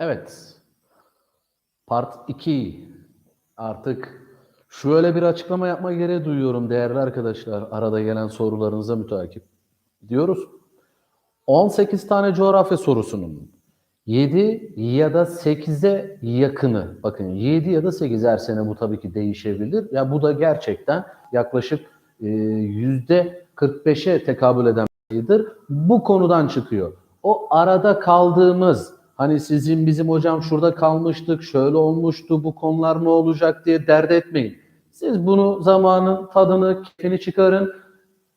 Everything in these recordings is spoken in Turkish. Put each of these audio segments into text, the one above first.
Evet. Part 2. Artık şöyle bir açıklama yapma gereği duyuyorum değerli arkadaşlar. Arada gelen sorularınıza müteakip. Diyoruz. 18 tane coğrafya sorusunun 7 ya da 8'e yakını. Bakın 7 ya da 8 her sene bu tabii ki değişebilir. Ya bu da gerçekten yaklaşık e, yüzde 45'e tekabül eden bir sayıdır. Bu konudan çıkıyor. O arada kaldığımız hani sizin bizim hocam şurada kalmıştık, şöyle olmuştu, bu konular ne olacak diye dert etmeyin. Siz bunu zamanın tadını, keyfini çıkarın.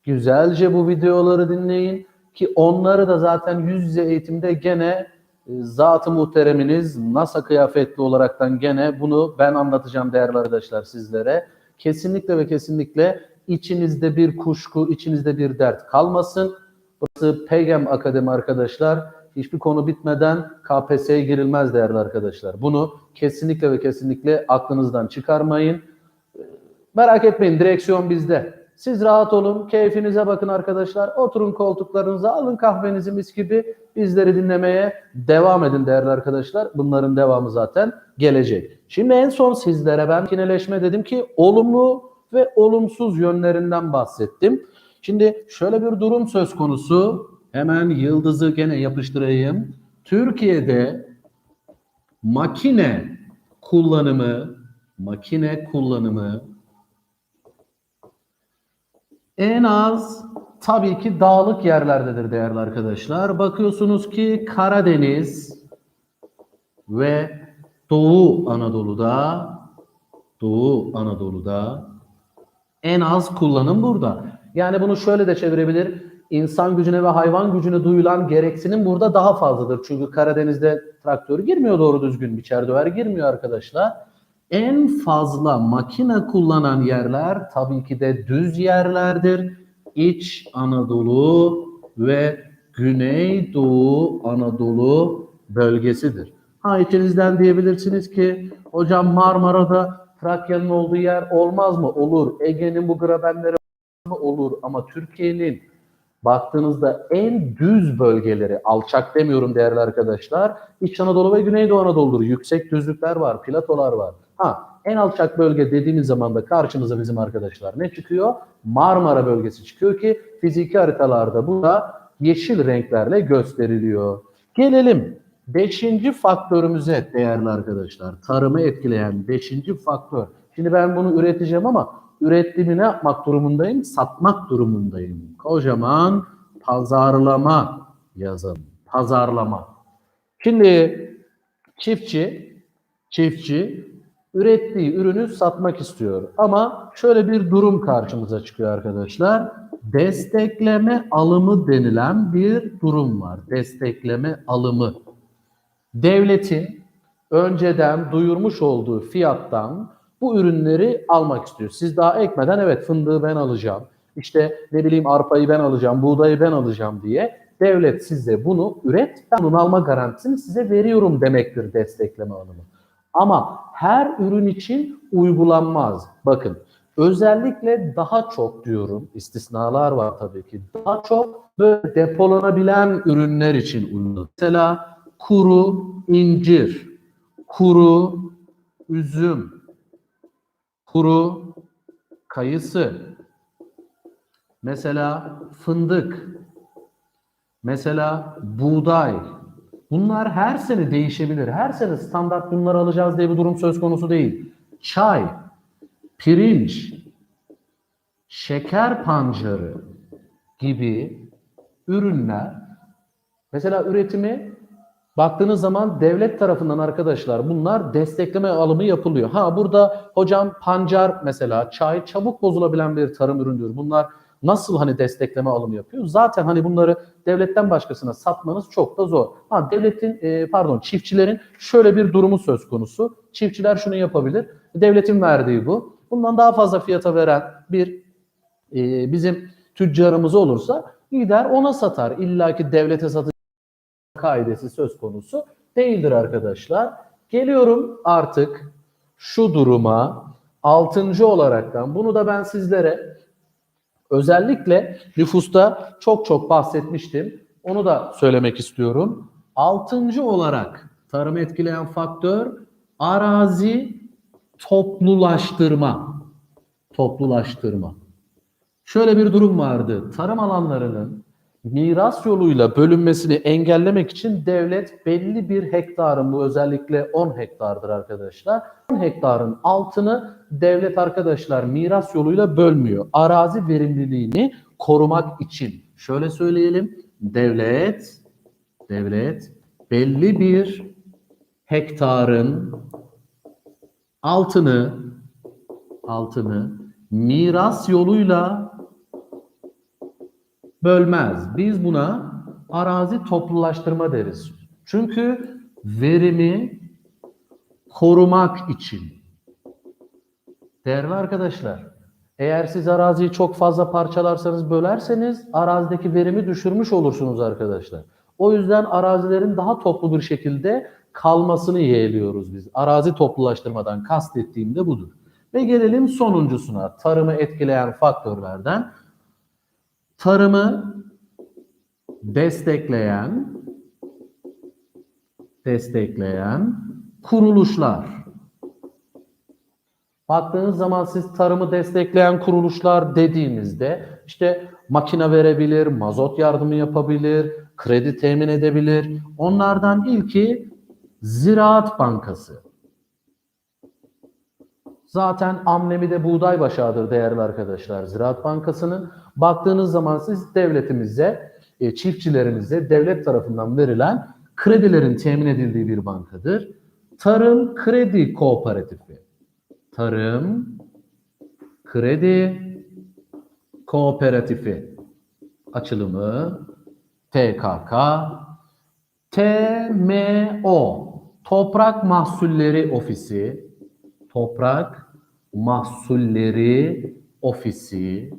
Güzelce bu videoları dinleyin ki onları da zaten yüz yüze eğitimde gene e, zat-ı muhtereminiz NASA kıyafetli olaraktan gene bunu ben anlatacağım değerli arkadaşlar sizlere. Kesinlikle ve kesinlikle içinizde bir kuşku, içinizde bir dert kalmasın. Burası Pegem Akademi arkadaşlar. Hiçbir konu bitmeden KPSS'ye girilmez değerli arkadaşlar. Bunu kesinlikle ve kesinlikle aklınızdan çıkarmayın. Merak etmeyin direksiyon bizde. Siz rahat olun, keyfinize bakın arkadaşlar. Oturun koltuklarınıza, alın kahvenizi mis gibi. Bizleri dinlemeye devam edin değerli arkadaşlar. Bunların devamı zaten gelecek. Şimdi en son sizlere ben kineleşme dedim ki olumlu ve olumsuz yönlerinden bahsettim. Şimdi şöyle bir durum söz konusu. Hemen yıldızı gene yapıştırayım. Türkiye'de makine kullanımı makine kullanımı en az tabii ki dağlık yerlerdedir değerli arkadaşlar. Bakıyorsunuz ki Karadeniz ve Doğu Anadolu'da Doğu Anadolu'da en az kullanım burada. Yani bunu şöyle de çevirebilir. İnsan gücüne ve hayvan gücüne duyulan gereksinim burada daha fazladır. Çünkü Karadeniz'de traktör girmiyor doğru düzgün. Biçer döver girmiyor arkadaşlar. En fazla makine kullanan yerler tabii ki de düz yerlerdir. İç Anadolu ve Güneydoğu Anadolu bölgesidir. Ha içinizden diyebilirsiniz ki hocam Marmara'da Trakya'nın olduğu yer olmaz mı? Olur. Ege'nin bu grabenleri? Olur. Ama Türkiye'nin baktığınızda en düz bölgeleri, alçak demiyorum değerli arkadaşlar, İç Anadolu ve Güneydoğu Anadolu'dur. Yüksek düzlükler var, platolar var. Ha, en alçak bölge dediğimiz zaman da karşımıza bizim arkadaşlar ne çıkıyor? Marmara bölgesi çıkıyor ki fiziki haritalarda bu da yeşil renklerle gösteriliyor. Gelelim beşinci faktörümüze değerli arkadaşlar. Tarımı etkileyen beşinci faktör. Şimdi ben bunu üreteceğim ama ürettiğimi ne yapmak durumundayım? Satmak durumundayım. Kocaman pazarlama yazın. Pazarlama. Şimdi çiftçi, çiftçi ürettiği ürünü satmak istiyor. Ama şöyle bir durum karşımıza çıkıyor arkadaşlar. Destekleme alımı denilen bir durum var. Destekleme alımı. Devletin önceden duyurmuş olduğu fiyattan bu ürünleri almak istiyor. Siz daha ekmeden evet fındığı ben alacağım. İşte ne bileyim arpayı ben alacağım, buğdayı ben alacağım diye devlet size bunu üret, ben bunu alma garantisini size veriyorum demektir destekleme alımı. Ama her ürün için uygulanmaz. Bakın özellikle daha çok diyorum, istisnalar var tabii ki, daha çok böyle depolanabilen ürünler için uygulanır. Mesela kuru incir, kuru üzüm, kuru kayısı, mesela fındık, mesela buğday. Bunlar her sene değişebilir. Her sene standart bunları alacağız diye bir durum söz konusu değil. Çay, pirinç, şeker pancarı gibi ürünler mesela üretimi baktığınız zaman devlet tarafından arkadaşlar bunlar destekleme alımı yapılıyor. Ha burada hocam pancar mesela çay çabuk bozulabilen bir tarım üründür. Bunlar nasıl hani destekleme alımı yapıyor? Zaten hani bunları devletten başkasına satmanız çok da zor. Ha devletin e, pardon çiftçilerin şöyle bir durumu söz konusu. Çiftçiler şunu yapabilir. Devletin verdiği bu. Bundan daha fazla fiyata veren bir e, bizim tüccarımız olursa gider ona satar. İlla ki devlete satacak kaidesi söz konusu değildir arkadaşlar. Geliyorum artık şu duruma altıncı olaraktan bunu da ben sizlere özellikle nüfusta çok çok bahsetmiştim. Onu da söylemek istiyorum. Altıncı olarak Tarımı etkileyen faktör arazi toplulaştırma. Toplulaştırma. Şöyle bir durum vardı. Tarım alanlarının miras yoluyla bölünmesini engellemek için devlet belli bir hektarın bu özellikle 10 hektardır arkadaşlar. 10 hektarın altını devlet arkadaşlar miras yoluyla bölmüyor. Arazi verimliliğini korumak için. Şöyle söyleyelim. Devlet devlet belli bir hektarın altını altını miras yoluyla bölmez. Biz buna arazi toplulaştırma deriz. Çünkü verimi korumak için. Değerli arkadaşlar, eğer siz araziyi çok fazla parçalarsanız, bölerseniz arazideki verimi düşürmüş olursunuz arkadaşlar. O yüzden arazilerin daha toplu bir şekilde kalmasını yeğliyoruz biz. Arazi toplulaştırmadan kastettiğim de budur. Ve gelelim sonuncusuna, tarımı etkileyen faktörlerden. Tarımı destekleyen destekleyen kuruluşlar. Baktığınız zaman siz tarımı destekleyen kuruluşlar dediğinizde işte makine verebilir, mazot yardımı yapabilir, kredi temin edebilir. Onlardan ilki Ziraat Bankası. Zaten amblemi de buğday başağıdır değerli arkadaşlar. Ziraat Bankası'nın baktığınız zaman siz devletimize, e, çiftçilerimize devlet tarafından verilen kredilerin temin edildiği bir bankadır. Tarım Kredi Kooperatifi. Tarım Kredi Kooperatifi açılımı TKK TMO Toprak Mahsulleri Ofisi Toprak Mahsulleri Ofisi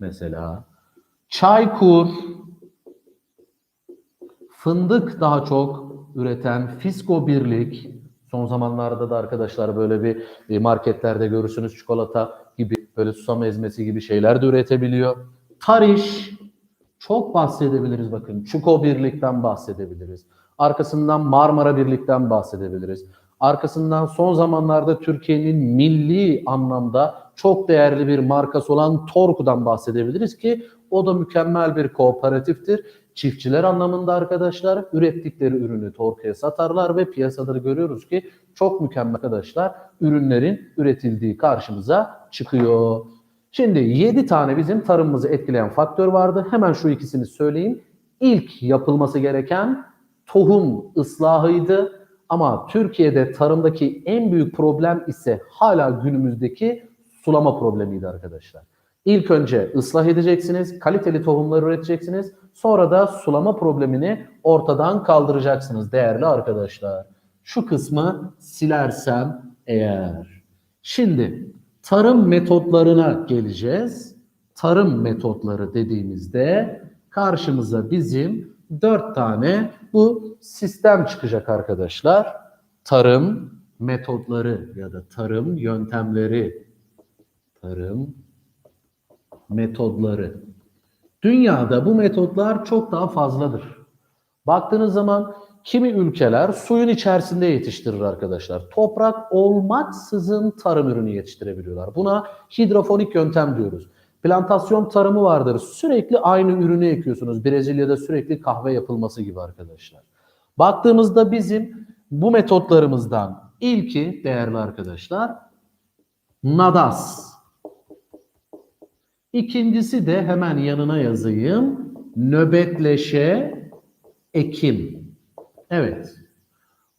mesela Çaykur fındık daha çok üreten Fisko Birlik son zamanlarda da arkadaşlar böyle bir marketlerde görürsünüz çikolata gibi böyle susam ezmesi gibi şeyler de üretebiliyor. Tariş çok bahsedebiliriz bakın. Çuko Birlik'ten bahsedebiliriz. Arkasından Marmara Birlik'ten bahsedebiliriz. Arkasından son zamanlarda Türkiye'nin milli anlamda çok değerli bir markası olan Torku'dan bahsedebiliriz ki o da mükemmel bir kooperatiftir. Çiftçiler anlamında arkadaşlar ürettikleri ürünü Torku'ya satarlar ve piyasada da görüyoruz ki çok mükemmel arkadaşlar ürünlerin üretildiği karşımıza çıkıyor. Şimdi 7 tane bizim tarımımızı etkileyen faktör vardı. Hemen şu ikisini söyleyeyim. İlk yapılması gereken tohum ıslahıydı. Ama Türkiye'de tarımdaki en büyük problem ise hala günümüzdeki sulama problemiydi arkadaşlar. İlk önce ıslah edeceksiniz, kaliteli tohumlar üreteceksiniz. Sonra da sulama problemini ortadan kaldıracaksınız değerli arkadaşlar. Şu kısmı silersem eğer. Şimdi tarım metotlarına geleceğiz. Tarım metotları dediğimizde karşımıza bizim dört tane bu sistem çıkacak arkadaşlar. Tarım metotları ya da tarım yöntemleri. Tarım metodları. Dünyada bu metotlar çok daha fazladır. Baktığınız zaman kimi ülkeler suyun içerisinde yetiştirir arkadaşlar. Toprak olmaksızın tarım ürünü yetiştirebiliyorlar. Buna hidrofonik yöntem diyoruz. Plantasyon tarımı vardır. Sürekli aynı ürünü ekiyorsunuz. Brezilya'da sürekli kahve yapılması gibi arkadaşlar. Baktığımızda bizim bu metotlarımızdan ilki değerli arkadaşlar nadas. İkincisi de hemen yanına yazayım. Nöbetleşe ekim. Evet.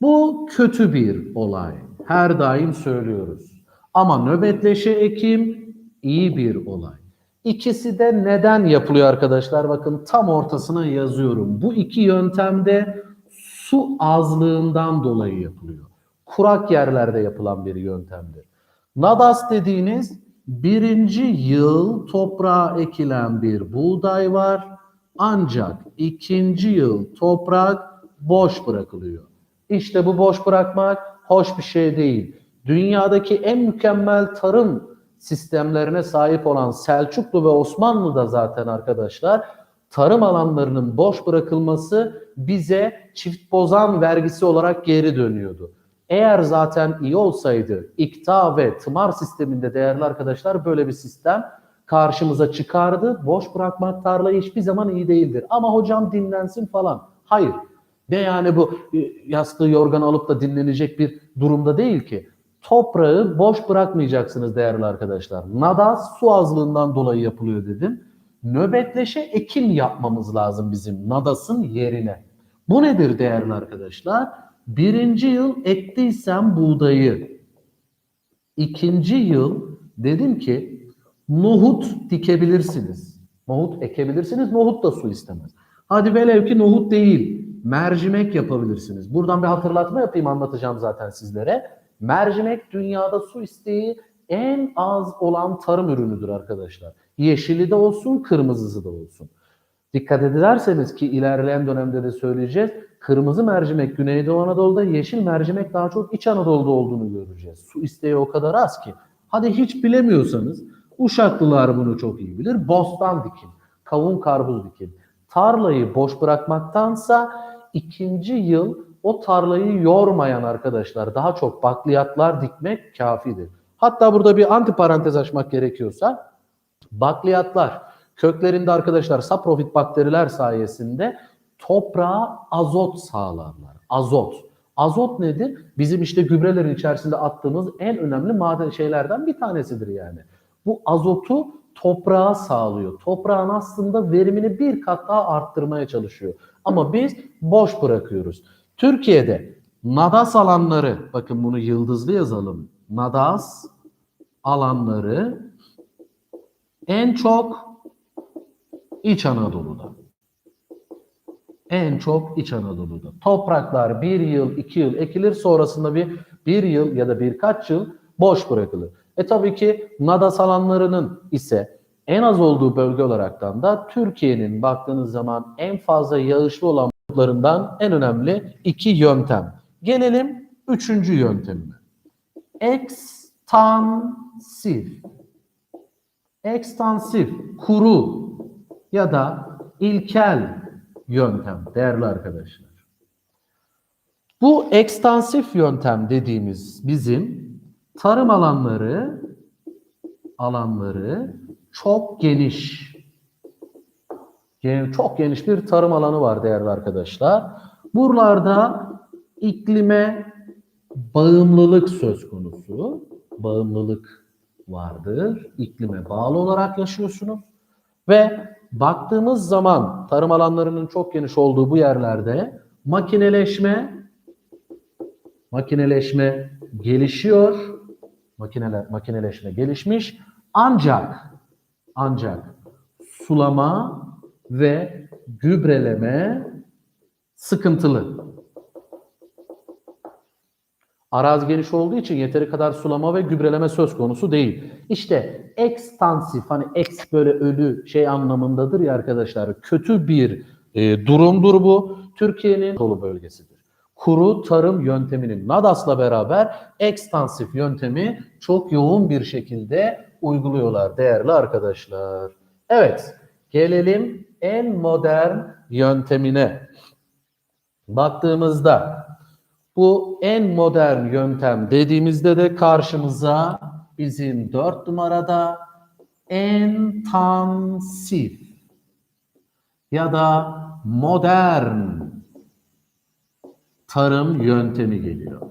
Bu kötü bir olay. Her daim söylüyoruz. Ama nöbetleşe ekim iyi bir olay. İkisi de neden yapılıyor arkadaşlar? Bakın tam ortasına yazıyorum. Bu iki yöntemde su azlığından dolayı yapılıyor. Kurak yerlerde yapılan bir yöntemdir. Nadas dediğiniz birinci yıl toprağa ekilen bir buğday var. Ancak ikinci yıl toprak boş bırakılıyor. İşte bu boş bırakmak hoş bir şey değil. Dünyadaki en mükemmel tarım sistemlerine sahip olan Selçuklu ve Osmanlı da zaten arkadaşlar tarım alanlarının boş bırakılması bize çift bozan vergisi olarak geri dönüyordu. Eğer zaten iyi olsaydı ikta ve tımar sisteminde değerli arkadaşlar böyle bir sistem karşımıza çıkardı. Boş bırakmak tarlayı hiçbir zaman iyi değildir. Ama hocam dinlensin falan. Hayır. Ve yani bu e, yastığı yorganı alıp da dinlenecek bir durumda değil ki. Toprağı boş bırakmayacaksınız değerli arkadaşlar. Nadas su azlığından dolayı yapılıyor dedim. Nöbetleşe ekim yapmamız lazım bizim Nadas'ın yerine. Bu nedir değerli arkadaşlar? Birinci yıl ektiysem buğdayı, ikinci yıl dedim ki nohut dikebilirsiniz. Nohut ekebilirsiniz. Nohut da su istemez. Hadi velev ki nohut değil. Mercimek yapabilirsiniz. Buradan bir hatırlatma yapayım anlatacağım zaten sizlere. Mercimek dünyada su isteği en az olan tarım ürünüdür arkadaşlar. Yeşili de olsun, kırmızısı da olsun. Dikkat ederseniz ki ilerleyen dönemde de söyleyeceğiz. Kırmızı mercimek Güneydoğu Anadolu'da, yeşil mercimek daha çok İç Anadolu'da olduğunu göreceğiz. Su isteği o kadar az ki. Hadi hiç bilemiyorsanız Uşaklılar bunu çok iyi bilir. Bostan dikin, kavun karpuz dikin. Tarlayı boş bırakmaktansa ikinci yıl o tarlayı yormayan arkadaşlar daha çok bakliyatlar dikmek kafidir. Hatta burada bir anti parantez açmak gerekiyorsa bakliyatlar köklerinde arkadaşlar saprofit bakteriler sayesinde toprağa azot sağlarlar. Azot. Azot nedir? Bizim işte gübrelerin içerisinde attığımız en önemli maden şeylerden bir tanesidir yani. Bu azotu toprağa sağlıyor. Toprağın aslında verimini bir kat daha arttırmaya çalışıyor. Ama biz boş bırakıyoruz. Türkiye'de nadas alanları, bakın bunu yıldızlı yazalım. Nadas alanları en çok İç Anadolu'da. En çok İç Anadolu'da. Topraklar bir yıl, iki yıl ekilir sonrasında bir, bir yıl ya da birkaç yıl boş bırakılır. E tabii ki Nadas alanlarının ise en az olduğu bölge olaraktan da Türkiye'nin baktığınız zaman en fazla yağışlı olan bulutlarından en önemli iki yöntem. Gelelim üçüncü yöntemine. Ekstansif. Ekstansif, kuru ya da ilkel yöntem değerli arkadaşlar. Bu ekstansif yöntem dediğimiz bizim tarım alanları alanları çok geniş. Çok geniş bir tarım alanı var değerli arkadaşlar. Buralarda iklime bağımlılık söz konusu. Bağımlılık vardır. İklime bağlı olarak yaşıyorsunuz. Ve baktığımız zaman tarım alanlarının çok geniş olduğu bu yerlerde makineleşme makineleşme gelişiyor. Makineler makineleşme gelişmiş. Ancak ancak sulama ve gübreleme sıkıntılı. Arazi geniş olduğu için yeteri kadar sulama ve gübreleme söz konusu değil. İşte ekstansif hani eks böyle ölü şey anlamındadır ya arkadaşlar. Kötü bir e, durumdur bu. Türkiye'nin dolu bölgesidir. Kuru tarım yönteminin NADAS'la beraber ekstansif yöntemi çok yoğun bir şekilde uyguluyorlar değerli arkadaşlar. Evet, gelelim en modern yöntemine. Baktığımızda bu en modern yöntem dediğimizde de karşımıza bizim dört numarada entansif ya da modern tarım yöntemi geliyor.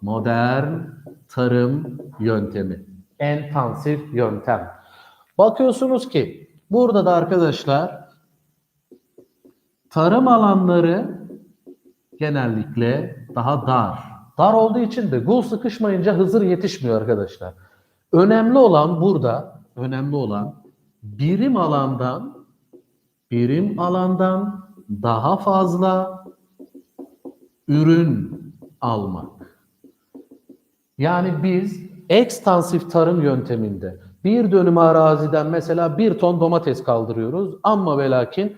Modern tarım yöntemi. Entansif yöntem. Bakıyorsunuz ki burada da arkadaşlar tarım alanları genellikle daha dar. Dar olduğu için de gul sıkışmayınca Hızır yetişmiyor arkadaşlar. Önemli olan burada, önemli olan birim alandan birim alandan daha fazla ürün almak. Yani biz ekstansif tarım yönteminde bir dönüm araziden mesela bir ton domates kaldırıyoruz ama ve lakin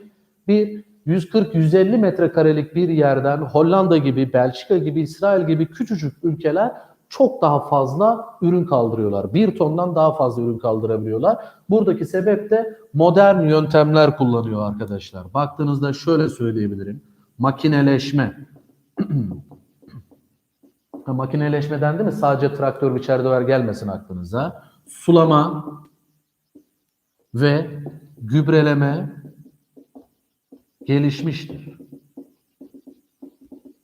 bir 140-150 metrekarelik bir yerden Hollanda gibi, Belçika gibi, İsrail gibi küçücük ülkeler çok daha fazla ürün kaldırıyorlar. Bir tondan daha fazla ürün kaldırabiliyorlar. Buradaki sebep de modern yöntemler kullanıyor arkadaşlar. Baktığınızda şöyle söyleyebilirim. Makineleşme. Makineleşme dendi mi sadece traktör biçer döver gelmesin aklınıza. Sulama ve gübreleme gelişmiştir.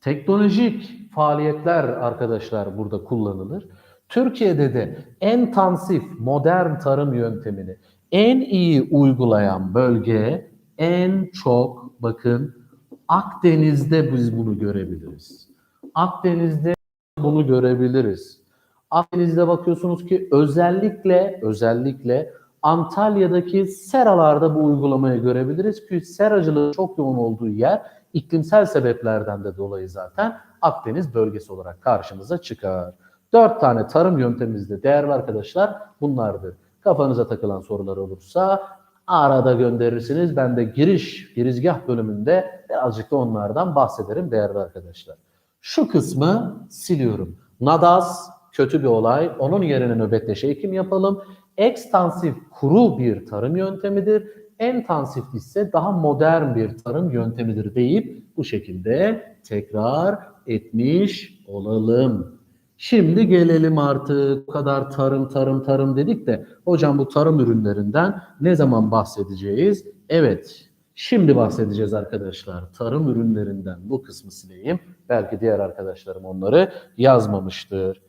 Teknolojik faaliyetler arkadaşlar burada kullanılır. Türkiye'de de intensif modern tarım yöntemini en iyi uygulayan bölge en çok bakın Akdeniz'de biz bunu görebiliriz. Akdeniz'de bunu görebiliriz. Akdeniz'de bakıyorsunuz ki özellikle özellikle Antalya'daki seralarda bu uygulamayı görebiliriz ki seracılığı çok yoğun olduğu yer iklimsel sebeplerden de dolayı zaten Akdeniz bölgesi olarak karşımıza çıkar. Dört tane tarım yöntemimiz de değerli arkadaşlar bunlardır. Kafanıza takılan sorular olursa arada gönderirsiniz. Ben de giriş, girizgah bölümünde birazcık da onlardan bahsederim değerli arkadaşlar. Şu kısmı siliyorum. Nadas kötü bir olay. Onun yerine nöbetleşe ekim yapalım. Ekstansif kuru bir tarım yöntemidir. Entansif ise daha modern bir tarım yöntemidir deyip bu şekilde tekrar etmiş olalım. Şimdi gelelim artık bu kadar tarım tarım tarım dedik de hocam bu tarım ürünlerinden ne zaman bahsedeceğiz? Evet şimdi bahsedeceğiz arkadaşlar tarım ürünlerinden bu kısmı sileyim. Belki diğer arkadaşlarım onları yazmamıştır.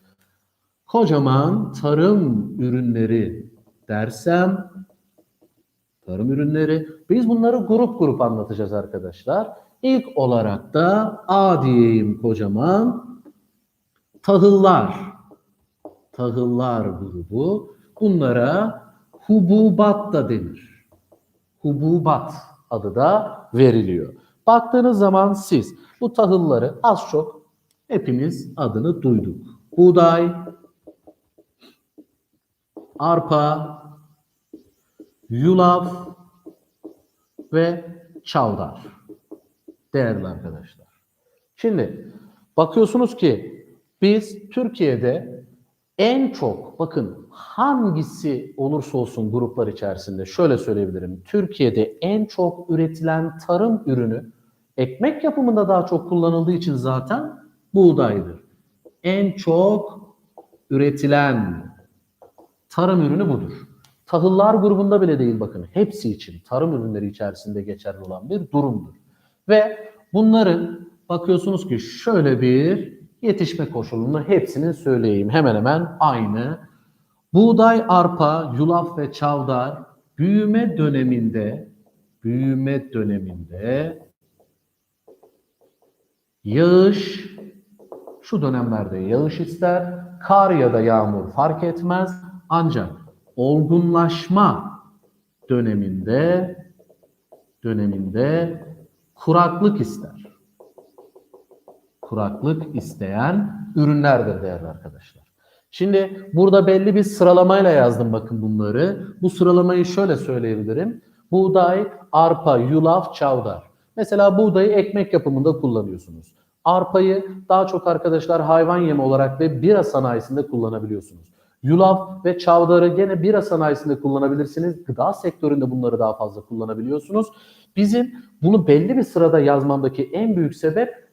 Kocaman tarım ürünleri dersem tarım ürünleri biz bunları grup grup anlatacağız arkadaşlar. İlk olarak da A diyeyim kocaman tahıllar. Tahıllar grubu. Bunlara hububat da denir. Hububat adı da veriliyor. Baktığınız zaman siz bu tahılları az çok hepimiz adını duyduk. Buğday, arpa, yulaf ve çavdar. Değerli arkadaşlar. Şimdi bakıyorsunuz ki biz Türkiye'de en çok bakın hangisi olursa olsun gruplar içerisinde şöyle söyleyebilirim. Türkiye'de en çok üretilen tarım ürünü ekmek yapımında daha çok kullanıldığı için zaten buğdaydır. En çok üretilen tarım ürünü budur. Tahıllar grubunda bile değil bakın. Hepsi için tarım ürünleri içerisinde geçerli olan bir durumdur. Ve bunların bakıyorsunuz ki şöyle bir yetişme koşulunu hepsini söyleyeyim. Hemen hemen aynı. Buğday, arpa, yulaf ve çavdar büyüme döneminde büyüme döneminde yağış şu dönemlerde yağış ister. Kar ya da yağmur fark etmez. Ancak olgunlaşma döneminde döneminde kuraklık ister. Kuraklık isteyen ürünlerdir değerli arkadaşlar. Şimdi burada belli bir sıralamayla yazdım bakın bunları. Bu sıralamayı şöyle söyleyebilirim. Buğday, arpa, yulaf, çavdar. Mesela buğdayı ekmek yapımında kullanıyorsunuz. Arpayı daha çok arkadaşlar hayvan yemi olarak ve bira sanayisinde kullanabiliyorsunuz. Yulaf ve çavdarı gene bira sanayisinde kullanabilirsiniz. Gıda sektöründe bunları daha fazla kullanabiliyorsunuz. Bizim bunu belli bir sırada yazmamdaki en büyük sebep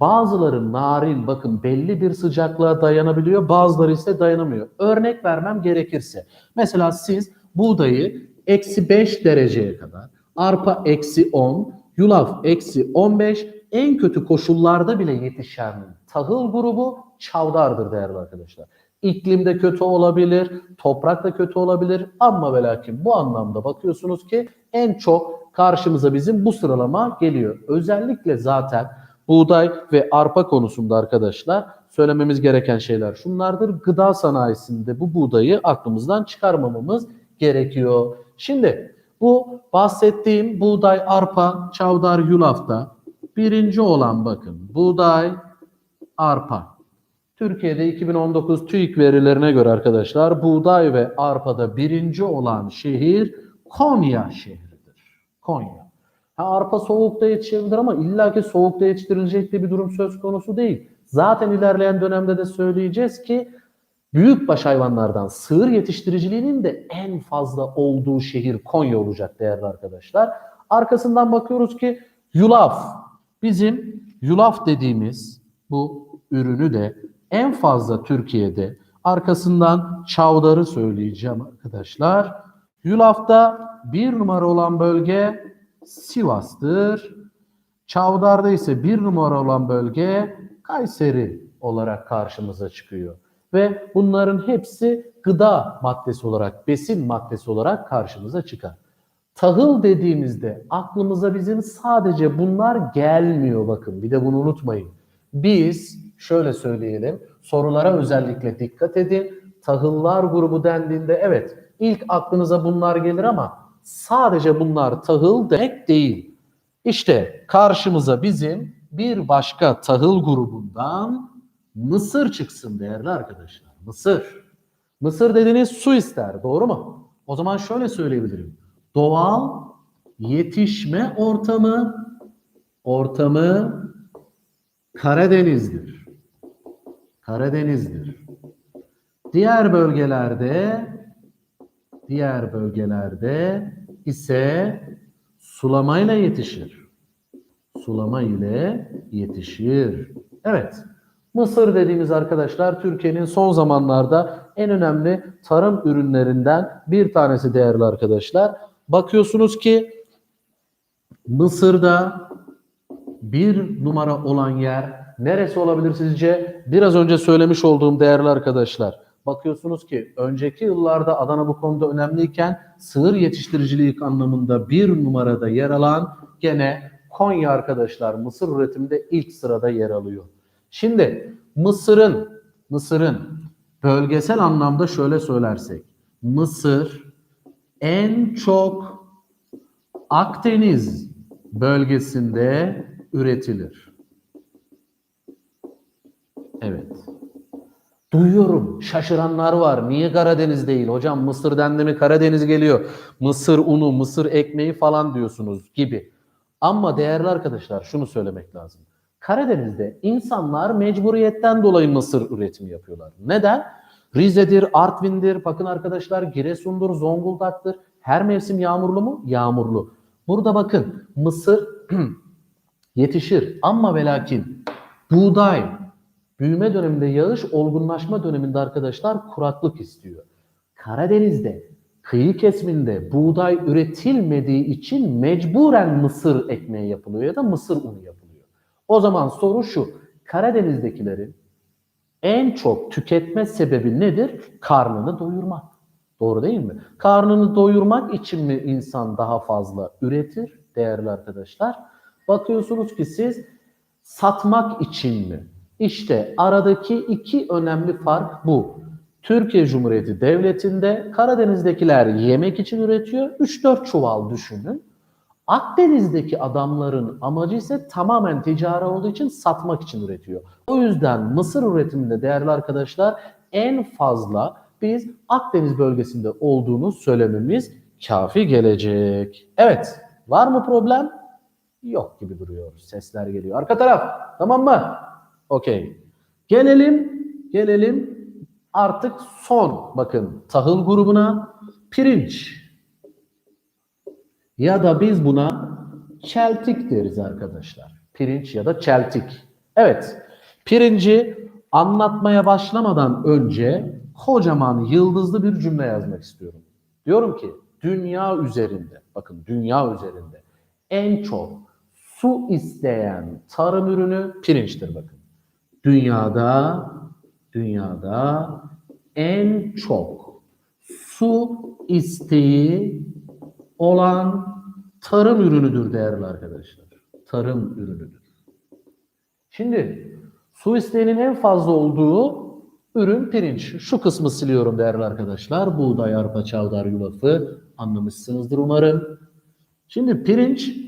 bazıları narin bakın belli bir sıcaklığa dayanabiliyor bazıları ise dayanamıyor. Örnek vermem gerekirse mesela siz buğdayı eksi 5 dereceye kadar arpa eksi 10 yulaf eksi 15 en kötü koşullarda bile yetişen tahıl grubu çavdardır değerli arkadaşlar. İklimde kötü olabilir, toprak da kötü olabilir ama ve lakin bu anlamda bakıyorsunuz ki en çok karşımıza bizim bu sıralama geliyor. Özellikle zaten buğday ve arpa konusunda arkadaşlar söylememiz gereken şeyler şunlardır. Gıda sanayisinde bu buğdayı aklımızdan çıkarmamamız gerekiyor. Şimdi bu bahsettiğim buğday, arpa, çavdar, yulafta birinci olan bakın buğday, arpa. Türkiye'de 2019 TÜİK verilerine göre arkadaşlar buğday ve arpada birinci olan şehir Konya şehridir. Konya. Ha, arpa soğukta yetişebilir ama illaki soğukta yetiştirilecek de bir durum söz konusu değil. Zaten ilerleyen dönemde de söyleyeceğiz ki büyükbaş hayvanlardan sığır yetiştiriciliğinin de en fazla olduğu şehir Konya olacak değerli arkadaşlar. Arkasından bakıyoruz ki yulaf. Bizim yulaf dediğimiz bu ürünü de en fazla Türkiye'de arkasından çavdarı söyleyeceğim arkadaşlar. Yulafta bir numara olan bölge Sivas'tır. Çavdar'da ise bir numara olan bölge Kayseri olarak karşımıza çıkıyor. Ve bunların hepsi gıda maddesi olarak, besin maddesi olarak karşımıza çıkar. Tahıl dediğimizde aklımıza bizim sadece bunlar gelmiyor bakın. Bir de bunu unutmayın. Biz şöyle söyleyelim. Sorulara özellikle dikkat edin. Tahıllar grubu dendiğinde evet ilk aklınıza bunlar gelir ama sadece bunlar tahıl demek değil. İşte karşımıza bizim bir başka tahıl grubundan mısır çıksın değerli arkadaşlar. Mısır. Mısır dediğiniz su ister, doğru mu? O zaman şöyle söyleyebilirim. Doğal yetişme ortamı ortamı Karadeniz'dir. Karadeniz'dir. Diğer bölgelerde diğer bölgelerde ise sulamayla yetişir. Sulama ile yetişir. Evet. Mısır dediğimiz arkadaşlar Türkiye'nin son zamanlarda en önemli tarım ürünlerinden bir tanesi değerli arkadaşlar. Bakıyorsunuz ki Mısır'da bir numara olan yer neresi olabilir sizce? Biraz önce söylemiş olduğum değerli arkadaşlar. Bakıyorsunuz ki önceki yıllarda Adana bu konuda önemliyken sığır yetiştiricilik anlamında bir numarada yer alan gene Konya arkadaşlar Mısır üretiminde ilk sırada yer alıyor. Şimdi Mısır'ın Mısır'ın bölgesel anlamda şöyle söylersek Mısır en çok Akdeniz bölgesinde üretilir. Evet. Duyuyorum. Şaşıranlar var. Niye Karadeniz değil? Hocam Mısır dendi mi Karadeniz geliyor. Mısır unu, Mısır ekmeği falan diyorsunuz gibi. Ama değerli arkadaşlar şunu söylemek lazım. Karadeniz'de insanlar mecburiyetten dolayı mısır üretimi yapıyorlar. Neden? Rize'dir, Artvin'dir, bakın arkadaşlar Giresun'dur, Zonguldak'tır. Her mevsim yağmurlu mu? Yağmurlu. Burada bakın mısır yetişir ama ve lakin buğday büyüme döneminde yağış, olgunlaşma döneminde arkadaşlar kuraklık istiyor. Karadeniz'de kıyı kesiminde buğday üretilmediği için mecburen mısır ekmeği yapılıyor ya da mısır unu yapılıyor. O zaman soru şu. Karadeniz'dekilerin en çok tüketme sebebi nedir? Karnını doyurmak. Doğru değil mi? Karnını doyurmak için mi insan daha fazla üretir değerli arkadaşlar? Bakıyorsunuz ki siz satmak için mi? İşte aradaki iki önemli fark bu. Türkiye Cumhuriyeti Devleti'nde Karadeniz'dekiler yemek için üretiyor. 3-4 çuval düşünün. Akdeniz'deki adamların amacı ise tamamen ticari olduğu için satmak için üretiyor. O yüzden mısır üretiminde değerli arkadaşlar en fazla biz Akdeniz bölgesinde olduğunu söylememiz kafi gelecek. Evet, var mı problem? Yok gibi duruyor. Sesler geliyor. Arka taraf, tamam mı? Okey. Gelelim, gelelim artık son bakın tahıl grubuna pirinç. Ya da biz buna çeltik deriz arkadaşlar. Pirinç ya da çeltik. Evet. Pirinci anlatmaya başlamadan önce kocaman yıldızlı bir cümle yazmak istiyorum. Diyorum ki dünya üzerinde bakın dünya üzerinde en çok su isteyen tarım ürünü pirinçtir bakın. Dünyada dünyada en çok su isteği olan tarım ürünüdür değerli arkadaşlar. Tarım ürünüdür. Şimdi su isteğinin en fazla olduğu ürün pirinç. Şu kısmı siliyorum değerli arkadaşlar. Buğday, arpa, çavdar, yulafı anlamışsınızdır umarım. Şimdi pirinç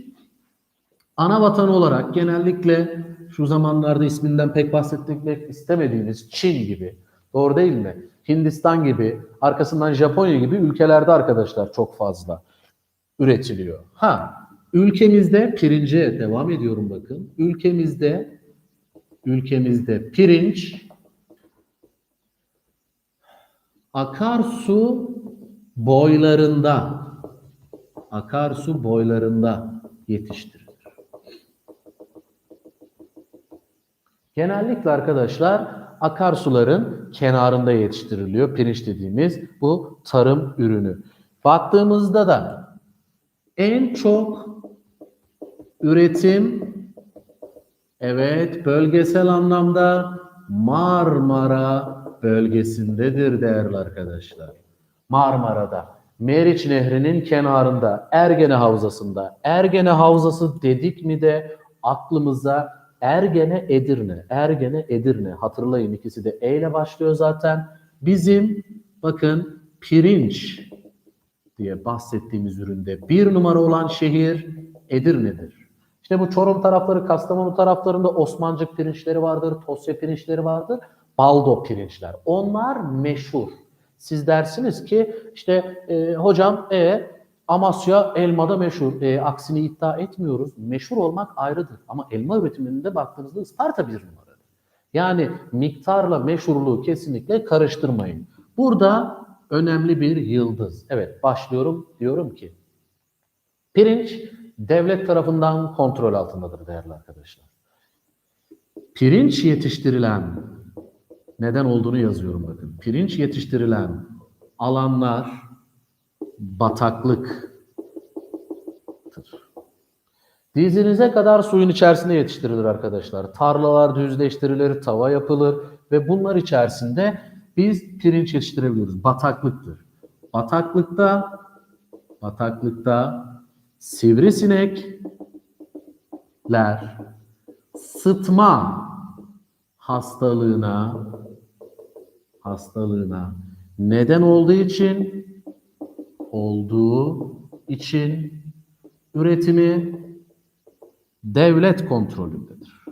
ana vatanı olarak genellikle şu zamanlarda isminden pek bahsetmek istemediğimiz Çin gibi, doğru değil mi? Hindistan gibi, arkasından Japonya gibi ülkelerde arkadaşlar çok fazla üretiliyor. Ha, ülkemizde pirince devam ediyorum bakın. Ülkemizde ülkemizde pirinç akarsu boylarında akarsu boylarında yetiştirilir. Genellikle arkadaşlar akarsuların kenarında yetiştiriliyor. Pirinç dediğimiz bu tarım ürünü. Baktığımızda da en çok üretim evet bölgesel anlamda Marmara bölgesindedir değerli arkadaşlar. Marmara'da Meriç Nehri'nin kenarında Ergene Havzası'nda Ergene Havzası dedik mi de aklımıza Ergene Edirne, Ergene Edirne hatırlayın ikisi de E ile başlıyor zaten. Bizim bakın pirinç diye bahsettiğimiz üründe bir numara olan şehir Edirne'dir. İşte bu Çorum tarafları, Kastamonu taraflarında Osmancık pirinçleri vardır, Tosya pirinçleri vardır, Baldo pirinçler. Onlar meşhur. Siz dersiniz ki işte e, hocam e, Amasya elmada meşhur. E, aksini iddia etmiyoruz. Meşhur olmak ayrıdır. Ama elma üretiminde baktığınızda Isparta bir numaradır. Yani miktarla meşhurluğu kesinlikle karıştırmayın. Burada önemli bir yıldız. Evet başlıyorum diyorum ki pirinç devlet tarafından kontrol altındadır değerli arkadaşlar. Pirinç yetiştirilen neden olduğunu yazıyorum bakın. Pirinç yetiştirilen alanlar bataklıktır. Dizinize kadar suyun içerisinde yetiştirilir arkadaşlar. Tarlalar düzleştirilir, tava yapılır ve bunlar içerisinde biz pirinç yetiştirebiliyoruz. Bataklıktır. Bataklıkta bataklıkta sivrisinekler sıtma hastalığına hastalığına neden olduğu için olduğu için üretimi devlet kontrolündedir.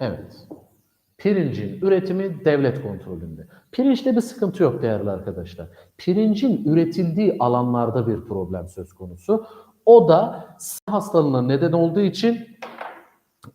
Evet. Pirincin üretimi devlet kontrolünde. Pirinçte bir sıkıntı yok değerli arkadaşlar. Pirincin üretildiği alanlarda bir problem söz konusu. O da hastalığına neden olduğu için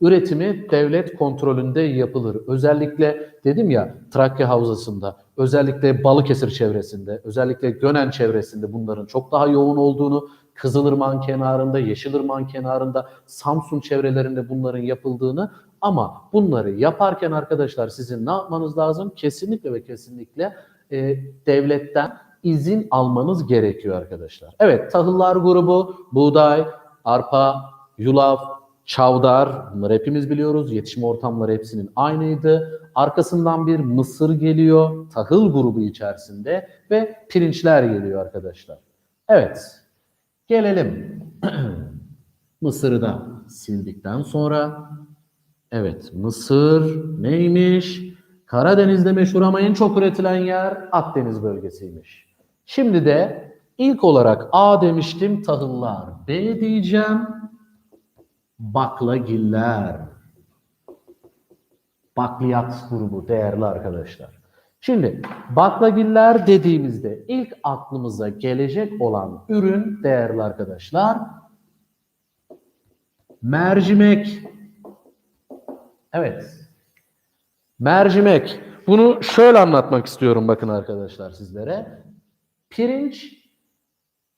üretimi devlet kontrolünde yapılır. Özellikle dedim ya Trakya Havzası'nda, özellikle Balıkesir çevresinde, özellikle Gönen çevresinde bunların çok daha yoğun olduğunu, Kızılırmak kenarında, Yeşilırmak kenarında, Samsun çevrelerinde bunların yapıldığını ama bunları yaparken arkadaşlar sizin ne yapmanız lazım? Kesinlikle ve kesinlikle e, devletten izin almanız gerekiyor arkadaşlar. Evet tahıllar grubu, buğday, arpa, yulaf, çavdar bunları hepimiz biliyoruz. Yetişme ortamları hepsinin aynıydı. Arkasından bir mısır geliyor tahıl grubu içerisinde ve pirinçler geliyor arkadaşlar. Evet gelelim mısırı da sildikten sonra evet mısır neymiş? Karadeniz'de meşhur ama en çok üretilen yer Akdeniz bölgesiymiş. Şimdi de ilk olarak A demiştim tahıllar. B diyeceğim baklagiller. Bakliyat grubu değerli arkadaşlar. Şimdi baklagiller dediğimizde ilk aklımıza gelecek olan ürün değerli arkadaşlar mercimek. Evet. Mercimek. Bunu şöyle anlatmak istiyorum bakın arkadaşlar sizlere. Pirinç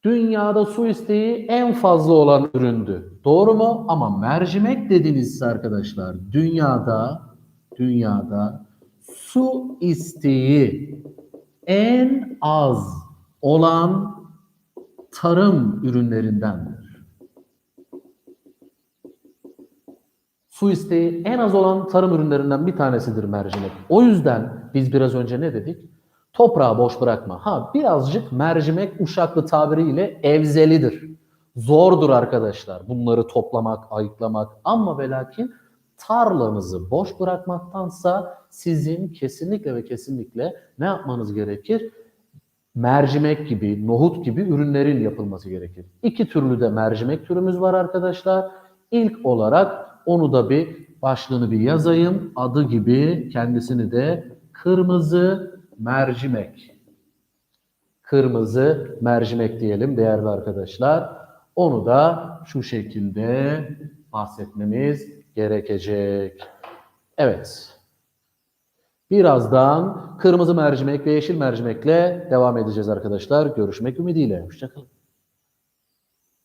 dünyada su isteği en fazla olan üründü. Doğru mu? Ama mercimek dediniz arkadaşlar dünyada dünyada su isteği en az olan tarım ürünlerindendir. Su isteği en az olan tarım ürünlerinden bir tanesidir mercimek. O yüzden biz biraz önce ne dedik? Toprağı boş bırakma. Ha birazcık mercimek uşaklı tabiriyle evzelidir. Zordur arkadaşlar bunları toplamak, ayıklamak ama ve lakin tarlanızı boş bırakmaktansa sizin kesinlikle ve kesinlikle ne yapmanız gerekir? Mercimek gibi, nohut gibi ürünlerin yapılması gerekir. İki türlü de mercimek türümüz var arkadaşlar. İlk olarak onu da bir başlığını bir yazayım. Adı gibi kendisini de kırmızı mercimek. Kırmızı mercimek diyelim değerli arkadaşlar. Onu da şu şekilde bahsetmemiz gerekecek. Evet. Birazdan kırmızı mercimek ve yeşil mercimekle devam edeceğiz arkadaşlar. Görüşmek ümidiyle. Hoşçakalın.